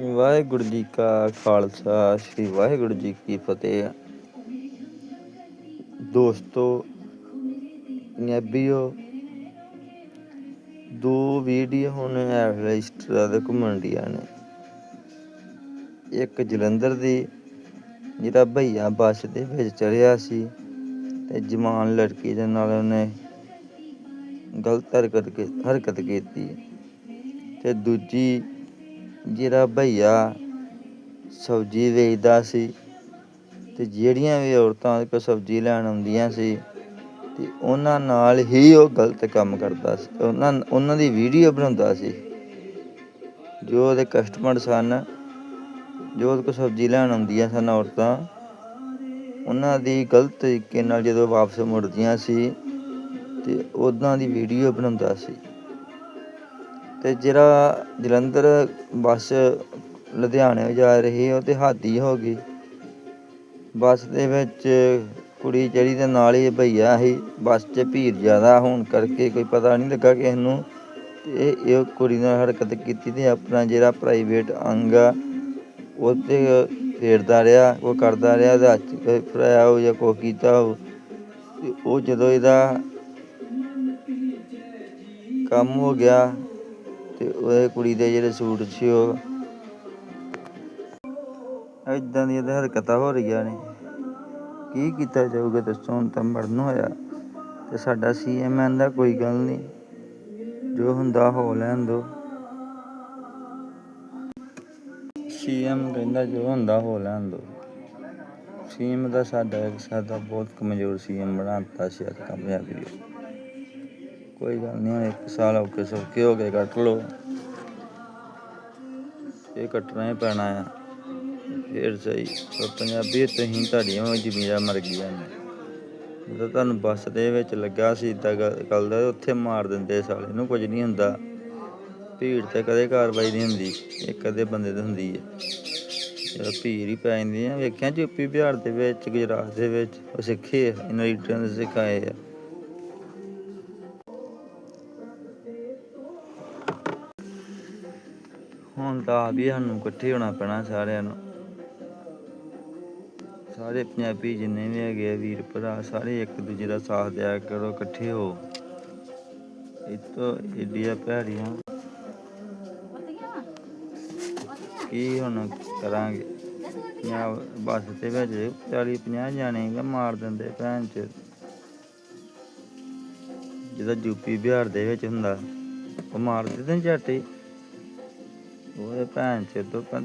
ਵਾਹਿਗੁਰੂ ਜੀ ਕਾ ਖਾਲਸਾ, ਸ੍ਰੀ ਵਾਹਿਗੁਰੂ ਜੀ ਕੀ ਫਤਿਹ। ਦੋਸਤੋ ਪੰਜਾਬੀਓ ਦੋ ਵੀਡੀਓ ਹੁਣ ਐਵਰੇਸਟਰਾ ਦੇ ਘੁੰਮਣ ਨੇ। ਇੱਕ ਜਲੰਧਰ ਦੀ ਜਿਹੜਾ ਭਈਆ ਬੱਸ ਦੇ ਵਿੱਚ ਚੜਿਆ ਸੀ ਤੇ ਜਵਾਨ ਲੜਕੀ ਦੇ ਨਾਲ ਉਹਨੇ ਗਲਤ ਹਰਕਤ ਕੀ- ਹਰਕਤ ਕੀਤੀ। ਤੇ ਦੂਜੀ ਜਿਹੜਾ ਭਈਆ ਸਬਜ਼ੀ ਵੇਚਦਾ ਸੀ ਤੇ ਜਿਹੜੀਆਂ ਵੀ ਔਰਤਾਂ ਕੋਲ ਸਬਜ਼ੀ ਲੈਣ ਆਉਂਦੀਆਂ ਸੀ ਤੇ ਉਹਨਾਂ ਨਾਲ ਹੀ ਉਹ ਗਲਤ ਕੰਮ ਕਰਦਾ ਸੀ। ਉਹਨਾਂ ਉਹਨਾਂ ਦੀ ਵੀਡੀਓ ਬਣਾਉਂਦਾ ਸੀ ਜੋ ਉਹਦੇ ਕਸਟਮਰ ਸਨ, ਜੋ ਉਹਦੇ ਕੋਲ ਸਬਜ਼ੀ ਲੈਣ ਆਉਂਦੀਆਂ ਸਨ ਔਰਤਾਂ, ਉਹਨਾਂ ਦੀ ਗਲਤ ਤਰੀਕੇ ਨਾਲ ਜਦੋਂ ਵਾਪਸ ਮੁੜਦੀਆਂ ਸੀ ਤੇ ਉਹਨਾਂ ਦੀ ਵੀਡੀਓ ਬਣਾਉਂਦਾ ਸੀ। ਅਤੇ ਜਿਹੜਾ ਜਲੰਧਰ ਬੱਸ ਲੁਧਿਆਣੇ ਜਾ ਰਹੀ ਉਹ ਤੇ ਹਾਦੀ ਹੋ ਗਈ। ਬੱਸ ਦੇ ਵਿੱਚ ਕੁੜੀ ਚੜ੍ਹੀ ਤੇ ਨਾਲ ਹੀ ਭਈਆ ਸੀ, ਬੱਸ 'ਚ ਭੀੜ ਜ਼ਿਆਦਾ ਹੋਣ ਕਰਕੇ ਕੋਈ ਪਤਾ ਨਹੀਂ ਲੱਗਾ ਕਿਸੇ ਨੂੰ ਤੇ ਇਹ ਇਹ ਕੁੜੀ ਨਾਲ ਹਰਕਤ ਕੀਤੀ ਅਤੇ ਆਪਣਾ ਜਿਹੜਾ ਪ੍ਰਾਈਵੇਟ ਅੰਗ ਆ, ਉਹ ਤੇ ਫੇਰਦਾ ਰਿਹਾ, ਉਹ ਕਰਦਾ ਰਿਹਾ, ਉਹਦੇ ਹੱਥ ਫੜਾਇਆ ਹੋ ਜਾਂ ਕੁਛ ਕੀਤਾ ਹੋ ਉਹ ਜਦੋਂ ਇਹਦਾ ਕੰਮ ਹੋ ਗਿਆ ਤੇ ਕੁੜੀ ਦੇ ਜਿਹੜੇ ਸੂਟ ਸੀ ਉਹ। ਇਦਾਂ ਦੀਆਂ ਤਾਂ ਹਰਕਤਾਂ ਹੋ ਰਹੀਆਂ ਨੇ। ਕੀ ਕੀਤਾ ਜਾਊਗਾ ਦੱਸੋ, ਹੁਣ ਤਾਂ ਮਰਨ ਹੋਇਆ। ਤੇ ਸਾਡਾ ਸੀਐਮ ਆਂਦਾ ਕੋਈ ਗੱਲ ਨਹੀਂ। ਜੋ ਹੁੰਦਾ ਹੋ ਲੈਣ ਦੋ। ਸੀਐਮ ਕਹਿੰਦਾ ਜੋ ਹੁੰਦਾ ਹੋ ਲੈਣ ਦੋ। ਸੀਐਮ ਦਾ ਸਾਡਾ ਇੱਕ ਸਾਡਾ ਬਹੁਤ ਕਮਜ਼ੋਰ ਸੀਐਮ ਬਣਾਤਾ ਸੀ ਅੱਜ ਕਾਮਯਾਬੀ ਕੋਈ ਗੱਲ ਨਹੀਂ, ਹੁਣ ਇੱਕ ਸਾਲ ਔਕੇ ਸੌਖੇ ਹੋ ਗਏ, ਕੱਟ ਲੋ ਇਹ ਕੱਟਣਾ ਹੀ ਪੈਣਾ ਆ। ਫੇਰ ਸਹੀ, ਪਰ ਪੰਜਾਬੀ ਤੁਸੀਂ ਤੁਹਾਡੀਆਂ ਵੀ ਜ਼ਮੀਰਾਂ ਮਰ ਗਈਆਂ ਨੇ। ਜਦੋਂ ਤੁਹਾਨੂੰ ਬੱਸ ਦੇ ਵਿੱਚ ਲੱਗਾ ਸੀ ਇਦਾਂ ਗੱਲ ਦਾ ਉੱਥੇ ਮਾਰ ਦਿੰਦੇ ਸਾਲੇ ਨੂੰ, ਕੁਝ ਨਹੀਂ ਹੁੰਦਾ। ਭੀੜ ਤੇ ਕਦੇ ਕਾਰਵਾਈ ਨਹੀਂ ਹੁੰਦੀ ਇਹ ਕਦੇ ਬੰਦੇ ਤੇ ਹੁੰਦੀ ਹੈ ਜਦੋਂ ਭੀੜ ਹੀ ਪੈ ਜਾਂਦੀ ਹੈ ਵੇਖਿਆ ਯੂਪੀ ਬਿਹਾਰ ਦੇ ਵਿੱਚ, ਗੁਜਰਾਤ ਦੇ ਵਿੱਚ, ਉਹ ਸਿੱਖੇ ਆ, ਇਹਨਾਂ ਲੀਡਰਾਂ ਨੇ ਸਿਖਾਏ ਆ। ਹੁਣ ਤਾਂ ਆਪ ਹੀ ਸਾਨੂੰ ਇਕੱਠੇ ਹੋਣਾ ਪੈਣਾ ਸਾਰਿਆਂ ਨੂੰ। ਸਾਰੇ ਪੰਜਾਬੀ ਜਿੰਨੇ ਵੀ ਹੈਗੇ ਆ ਵੀਰ ਭਰਾ, ਸਾਰੇ ਇੱਕ ਦੂਜੇ ਦਾ ਸਾਥ ਦਿਆ ਕਰੋ, ਇਕੱਠੇ ਹੋ। ਇਤੋਂ ਏਡੀਆਂ ਭੈੜੀਆਂ। ਕੀ ਹੁਣ ਕਰਾਂਗੇ? ਜਾਂ ਬੱਸ ਤੇ ਵਿੱਚ 40 50 ਜਾਣੇ ਗਾ ਮਾਰ ਦਿੰਦੇ ਭੈਣ ਚ। ਜਿਹਦਾ ਯੂਪੀ ਬਿਹਾਰ ਦੇ ਵਿੱਚ ਹੁੰਦਾ, ਉਹ ਮਾਰ ਦਿੰਦੇ ਨੇ ਹੀ ਉਹ ਭੈਣ ਚ ਤੋਂ